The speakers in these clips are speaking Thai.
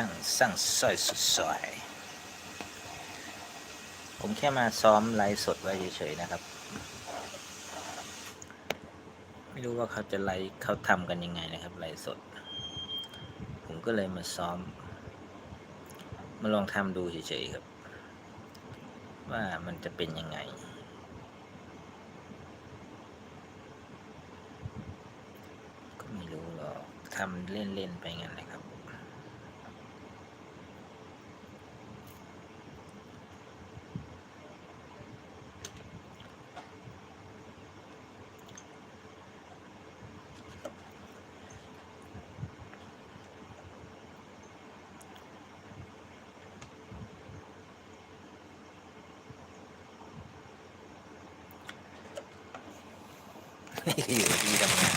ช่างสร้างสร้อยสุดซอยผมแค่มาซ้อมไลฟ์สดไว้เฉยๆนะครับ ไม่รู้ว่าเขาจะไลฟ์เขาทำกันยังไงนะครับไลฟ์สด ผมก็เลยมาซ้อม มาลองทำดูเฉยๆครับ ว่ามันจะเป็นยังไงก็ไม่รู้หรอกทำเล่นๆไปงั้นแหละครับ อยู่ที่ทำงาน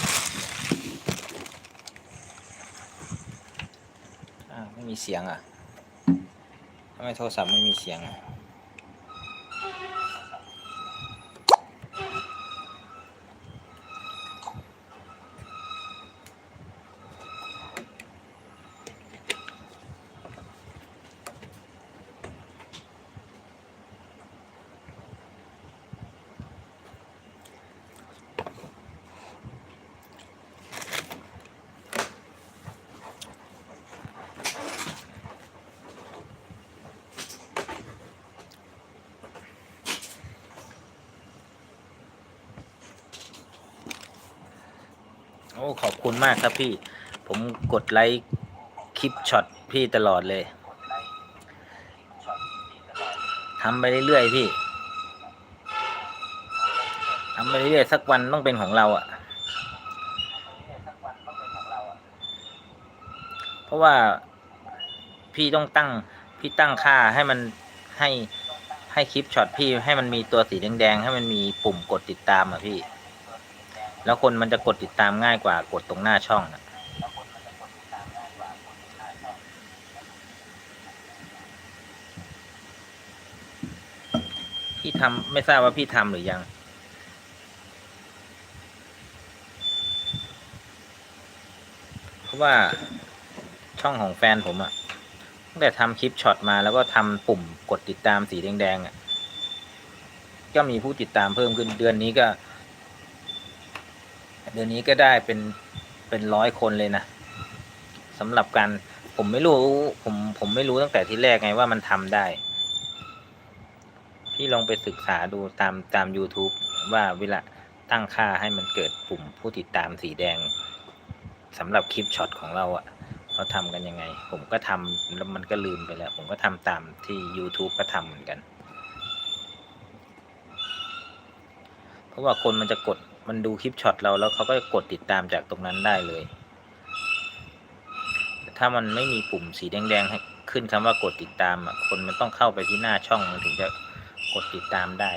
อ้าวไมีเสียงอะทำไมโทรศัพท์ไม่มีเสียงอะ ขอบคุณมากครับพี่ ผมกดไลค์คลิปช็อตพี่ตลอดเลยทำไปเรื่อยๆพี่ทำไปเรื่อยๆสักวันต้องเป็นของเราอะ่ะ เพราะว่าพี่ต้องตั้งพี่ตั้งค่าให้มันให้ให้คลิปช็อตพี่ให้มันมีตัวสีแดงๆ ให้มันมีปุ่มกดติดตามอะพี่ แล้วคนมันจะกดติดตามง่ายกว่ากดตรงหน้าช่องนะพี่ทำไม่ทราบว่าพี่ทำหรือยัง เพราะว่าช่องของแฟนผมอะตั้งแต่ทำคลิปช็อตมาแล้วก็ทำปุ่มกดติดตามสีแดงๆอะก็มีผู้ติดตามเพิ่มขึ้นเดือนนี้ก็ เดือนนี้ก็ได้เป็นเป็นร้อยคนเลยนะสำหรับการผมไม่รู้ผมผมไม่รู้ตั้งแต่ที่แรกไงว่ามันทำได้ พี่ลองไปศึกษาดูตามตาม YouTube ว่าเวลาตั้งค่าให้มันเกิดปุ่มผู้ติดตามสีแดงสำหรับคลิปช็อตของเราอะ่ะเขาทำกันยังไง ผมก็ทำแล้วมันก็ลืมไปแล้ว ผมก็ทำตามที่ YouTube ก็ทำเหมือนกัน เพราะว่าคนมันจะกด มันดูคลิปช็อตเราแล้วเขาก็กดติดตามจากตรงนั้นได้เลยถ้ามันไม่มีปุ่มสีแดงๆขึ้นคำว่ากดติดตามอะคนมันต้องเข้าไปที่หน้าช่องมันถึงจะกดติดตามได้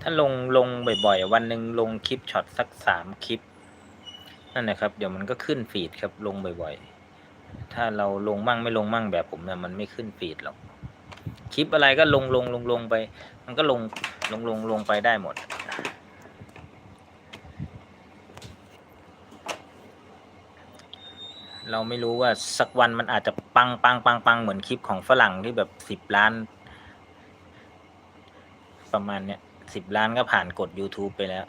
ถ้าลงลงบ่อยๆ วันหนึ่งลงคลิปช็อตสักสามคลิป นั่นนะครับ เดี๋ยวมันก็ขึ้นฟีดครับลงบ่อยๆ ถ้าเราลงมั่งไม่ลงมั่งแบบผมเนี่ยมันไม่ขึ้นฟีดหรอก คลิปอะไรก็ลงลงลงลงไป มันก็ลงลงลงลงไปได้หมดเราไม่รู้ว่าสักวันมันอาจจะปังปังปังปังเหมือนคลิปของฝรั่งที่แบบสิบล้าน ประมาณเนี้ยสิบล้านก็ผ่านกด YouTube ไปแล้ว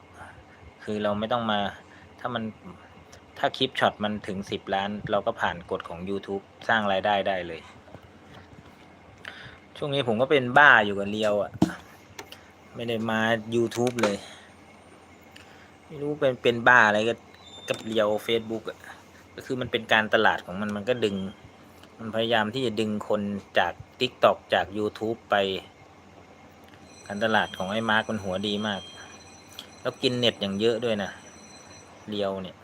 คือเราไม่ต้องมาถ้ามัน ถ้าคลิปช็อตมันถึงสิบล้าน เราก็ผ่านกฎของ YouTube สร้างรายได้ได้เลย ช่วงนี้ผมก็เป็นบ้าอยู่กับเรียวอะ่ะ ไม่ได้มา YouTube เลย ไม่รู้เป็นเป็นบ้าอะไรก็กับเรียว Facebook อะ่ะก็คือมันเป็นการตลาดของมันมันก็ดึง มันพยายามที่จะดึงคนจาก TikTok จาก YouTube ไป การตลาดของไอ้มาร์กมันหัวดีมาก แล้วกินเน็ตอย่างเยอะด้วยนะเรียวเนี่ย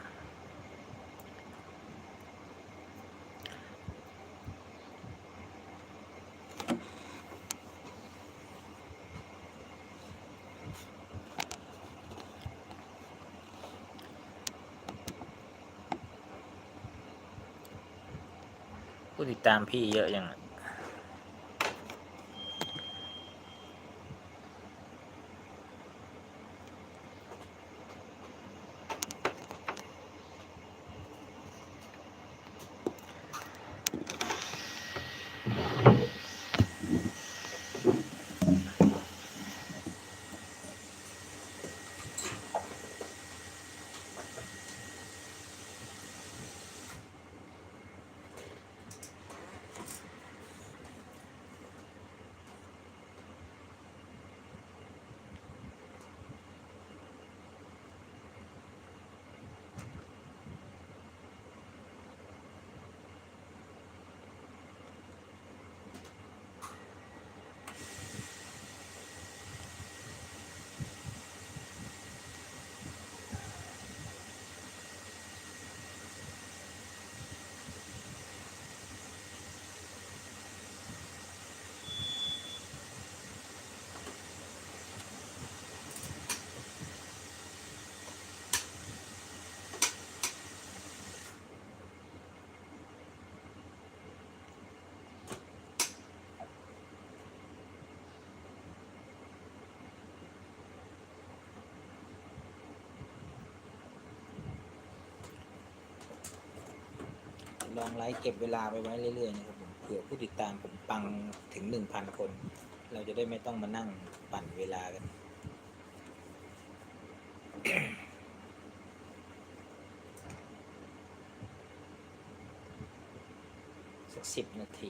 ติดตามพี่เยอะยัง ลองไลฟ์เก็บเวลาไปไว้เรื่อยๆนะครับผมเผื่อผู้ติดตามผมปังถึงหนึ่งพันคน เราจะได้ไม่ต้องมานั่งปั่นเวลากัน สักสิบนาที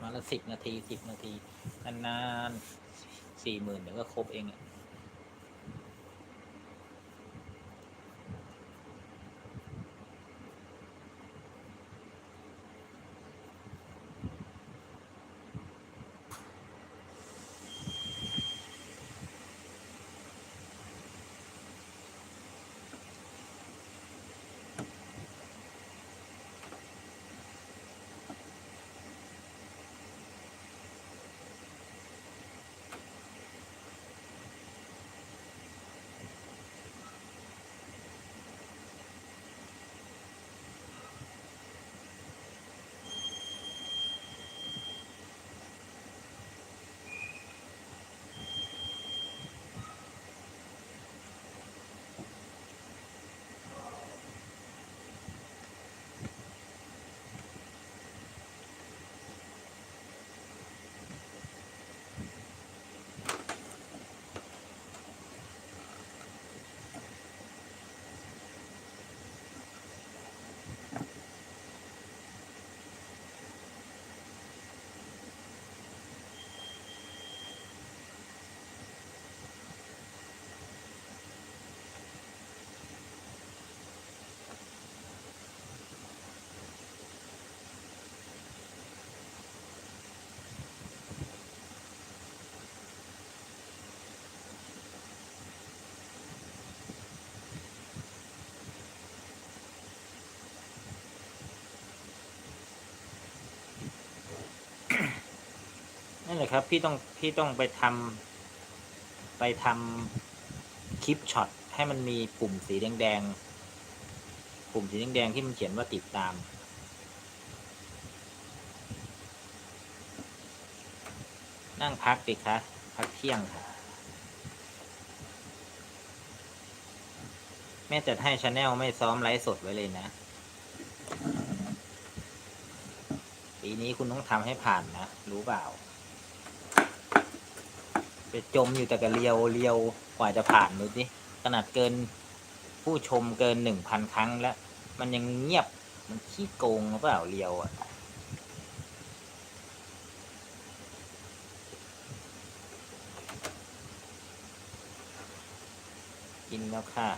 มาละสิบนาทีสิบนาทีนานๆสี่หมื่นเดี๋ยวก็ครบเองอะ นั่นแหละครับพี่ต้องพี่ต้องไปทำไปทำคลิปช็อตให้มันมีปุ่มสีแดงๆปุ่มสีแดงๆที่มันเขียนว่าติดตามนั่งพักดิคะพักเที่ยงค่ะแม่จัดให้ชาแนลไม่ซ้อมไลฟ์สดไว้เลยนะ ปีนี้คุณต้องทำให้ผ่านนะ รู้เปล่า ไปจมอยู่แต่กับเรียวเรียวกว่าจะผ่านดูสิขนาดเกินผู้ชมเกินหนึ่งพันครั้งแล้ว มันยังเงียบมันขี้โกงหรือเปล่าเรียวอะกินแล้วค่ะ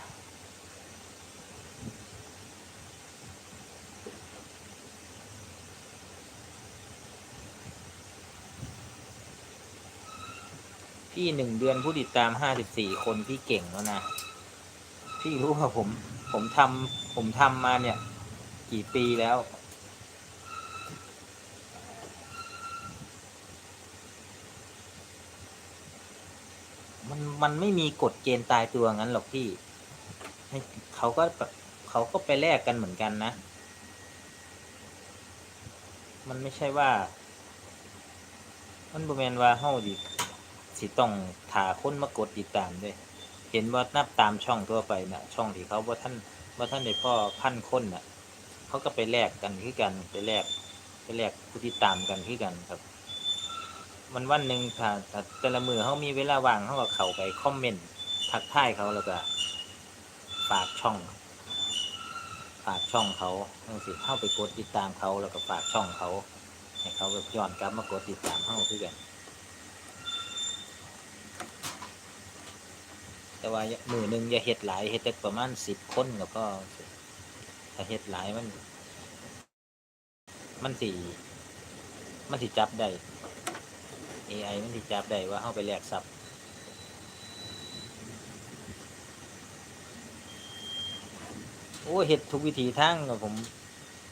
พี่หนึ่งเดือนผู้ติดตามห้าสิบสี่คนพี่เก่งแล้วนะพี่รู้ว่าผม ผมทำผมทำมาเนี่ย กี่ปีแล้ว มันมันไม่มีกฎเกณฑ์ตายตัวงั้นหรอกพี่เขาก็เขาก็ไปแลกกันเหมือนกันนะ มันไม่ใช่ว่า มันบแมนว่าเฮาดิ สิต้องถาคนมากดติดตามด้วย เห็นว่านับตามช่องทั่วไปนะช่องที่เขาว่าท่านว่าท่านในพ่อพันคนน่ะ เขาก็ไปแลกกันคือกันไปแลกไปแลกผู้ติดตามกันคือกันครับ มันวันหนึ่งถ้าแต่ละมือเขามีเวลาว่างเขาก็เข้าไปคอมเมนต์ทักทายเขาแล้วก็ฝากช่องฝากช่องเขาต้องสิเข้าไปกดติดตามเขาแล้วก็ฝากช่องเขาให้เขาแบบย้อนกลับมากดติดตามเขาคือกัน แต่ว่ามือหนึ่งอย่าเฮ็ดหลายเฮ็ดแต่ประมาณสิบคนก็พอถ้าเฮ็ดหลายมัน มันสิมันสิจับได้ AI มันสิจับได้ว่าเฮาไปแลกทรัพย์โอ้เฮ็ดทุกวิธีทางกับผม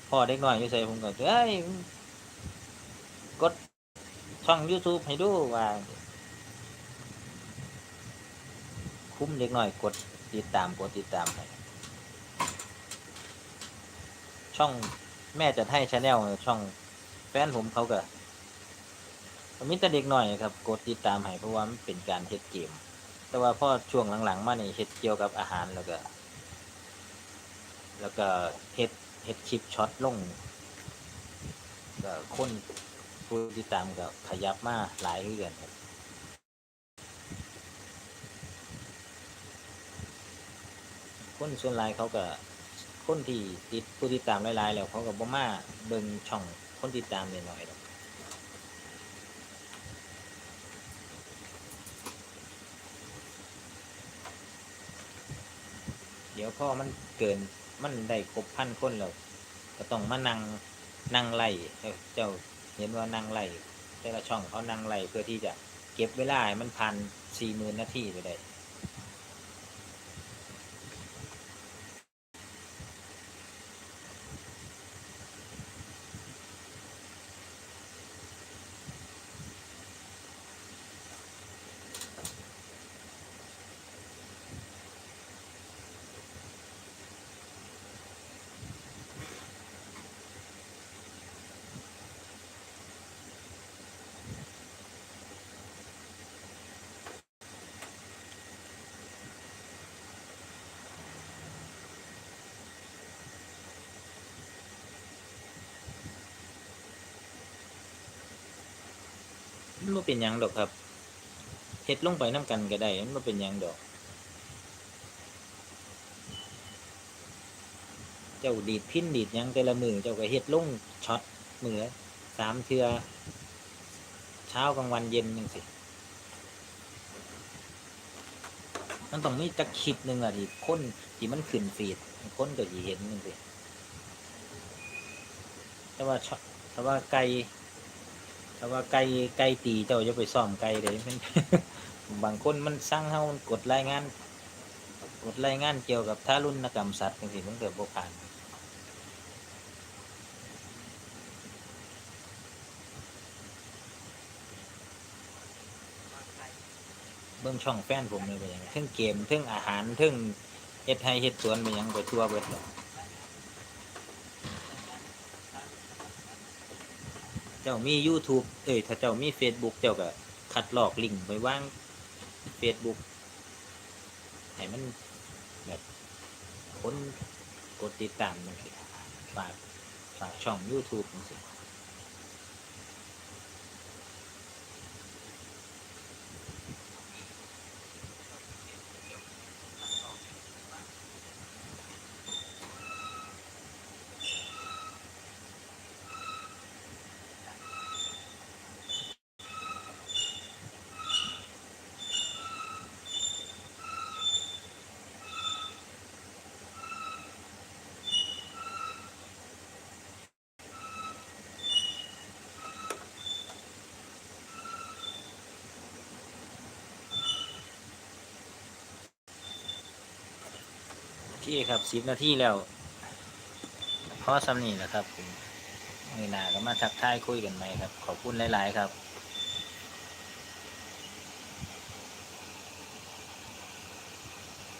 พ่อเด็กน้อยอยู่ใส่ผมก็เอ้ยกดช่อง YouTube ให้ดูว่า คุ้มเล็กน้อยกดติดตามกดติดตามให้ช่องแม่จัดให้ชาแนลช่องแฟนผมเขาก็มิแต่เด็กน้อยครับ กดติดตามให้เพราะว่ามันเป็นการเฮ็ดเกม แต่ว่าพอช่วงหลังๆ มานี่เฮ็ดเกี่ยวกับอาหารแล้วก็ แล้วก็เฮ็ดเฮ็ดคลิปช็อตลงก็คนผู้ติดตามก็ขยับมาหลายคือกันครับ คนส่วนหลายเขาก็คนที่ติดผู้ติดตามหลายๆแล้วเขาก็บ่มาเบิ่งช่องคนติดตามน้อยๆหรอกเดี๋ยวพ่อมันเกินมันได้ครบพันคนแล้วก็ต้องมานั่งนั่งไล่เอ้าเจ้าเห็นว่านั่งไล่แต่ละช่องเขานั่งไล่เพื่อที่จะเก็บเวลาให้มันพันสี่หมื่นนาทีไปได้ บ่เป็นหยังดอกครับเฮ็ดลงไปน้กันก็ได้มันบ่เป็นหยังดอก เจ้าดีดพินดีดหยังแต่ละมือเจ้าก็เฮ็ดลงช็อตมือละสามเทือเช้ากลางวันเย็นจังซี่มันต้องมีจักคลิปหนึงอะที่คนที่มันขึ้นฟีดคนก็สิเห็นจังซี่แต่ว่าช็อตแต่ว่าไกล แต่ว่าไก่ไก่ตีเจ้าจะไปซ่อมไก่เลยมัน บางคนมันสร้างเฮามันกดรายงาน กดรายงานเกี่ยวกับทารุณกรรมสัตว์จังซี่มันเกิดบ่ผ่านเบิ่งช่องแฟนผมนี่เป็นหยังเทั้งเกมเทั้งอาหารเทั้งเฮ็ดไร่เฮ็ดสวนเป็นหยังไปทั่วเบิดเลย เจ้ามี YouTube เอ้ยถ้าเจ้ามี Facebook เจ้าก็คัดลอกลิงก์ไว้วาง Facebook ให้มันแบบคนกดติดตามมันสิฝากฝากช่อง YouTube มันสิ เคครับสิบนาทีแล้วพอสำนีแหละครับผมมือหนาก็มาทักทายคุยกันไหมครับ ขอบคุณหลาย ๆ ครับ